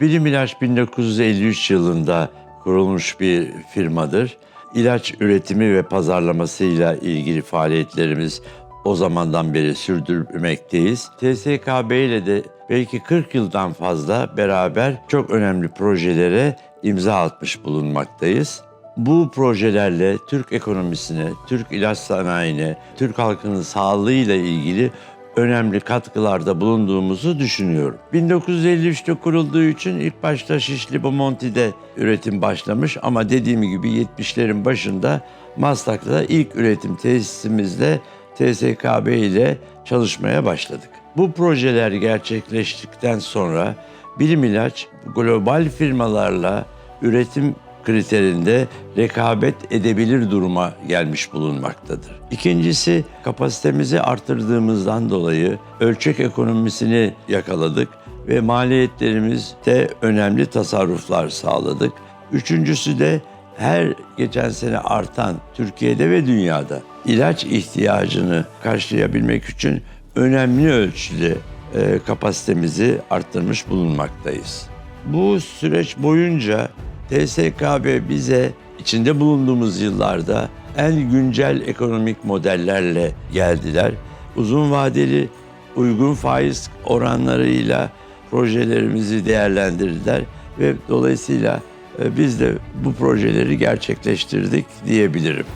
Bilim İlaç 1953 yılında kurulmuş bir firmadır. İlaç üretimi ve pazarlamasıyla ilgili faaliyetlerimiz o zamandan beri sürdürmekteyiz. TSKB ile de belki 40 yıldan fazla beraber çok önemli projelere imza atmış bulunmaktayız. Bu projelerle Türk ekonomisine, Türk ilaç sanayine, Türk halkının sağlığıyla ilgili önemli katkılarda bulunduğumuzu düşünüyorum. 1953'te kurulduğu için ilk başta Şişli Bomonti'de üretim başlamış ama dediğim gibi 70'lerin başında Maslak'ta ilk üretim tesisimizde TSKB ile çalışmaya başladık. Bu projeler gerçekleştikten sonra Bilim İlaç global firmalarla üretim kriterinde rekabet edebilir duruma gelmiş bulunmaktadır. İkincisi kapasitemizi arttırdığımızdan dolayı ölçek ekonomisini yakaladık ve maliyetlerimizde önemli tasarruflar sağladık. Üçüncüsü de her geçen sene artan Türkiye'de ve dünyada ilaç ihtiyacını karşılayabilmek için önemli ölçüde e, kapasitemizi arttırmış bulunmaktayız. Bu süreç boyunca TSKB bize içinde bulunduğumuz yıllarda en güncel ekonomik modellerle geldiler. Uzun vadeli uygun faiz oranlarıyla projelerimizi değerlendirdiler ve dolayısıyla e, biz de bu projeleri gerçekleştirdik diyebilirim.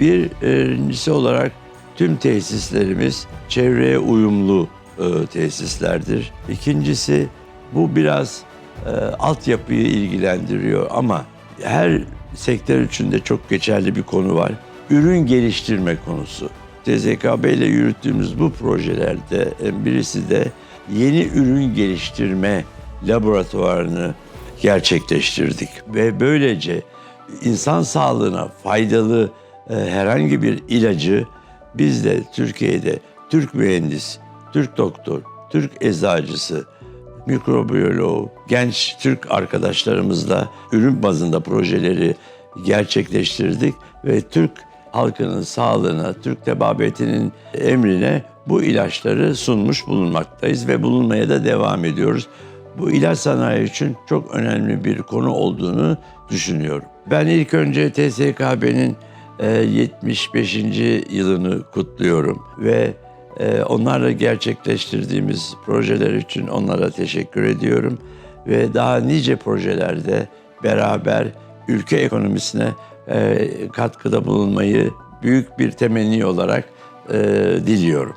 Birincisi olarak tüm tesislerimiz çevreye uyumlu e, tesislerdir. İkincisi bu biraz e, altyapıyı ilgilendiriyor ama her sektör içinde çok geçerli bir konu var. Ürün geliştirme konusu. TZKB ile yürüttüğümüz bu projelerde en birisi de yeni ürün geliştirme laboratuvarını gerçekleştirdik ve böylece insan sağlığına faydalı e, herhangi bir ilacı biz de Türkiye'de Türk mühendis, Türk doktor, Türk eczacısı, mikrobiyoloğu, genç Türk arkadaşlarımızla ürün bazında projeleri gerçekleştirdik ve Türk halkının sağlığına, Türk tebabetinin emrine bu ilaçları sunmuş bulunmaktayız ve bulunmaya da devam ediyoruz. Bu ilaç sanayi için çok önemli bir konu olduğunu düşünüyorum. Ben ilk önce TSKB'nin e, 75. yılını kutluyorum ve e, onlarla gerçekleştirdiğimiz projeler için onlara teşekkür ediyorum ve daha nice projelerde beraber ülke ekonomisine e, katkıda bulunmayı büyük bir temenni olarak e, diliyorum.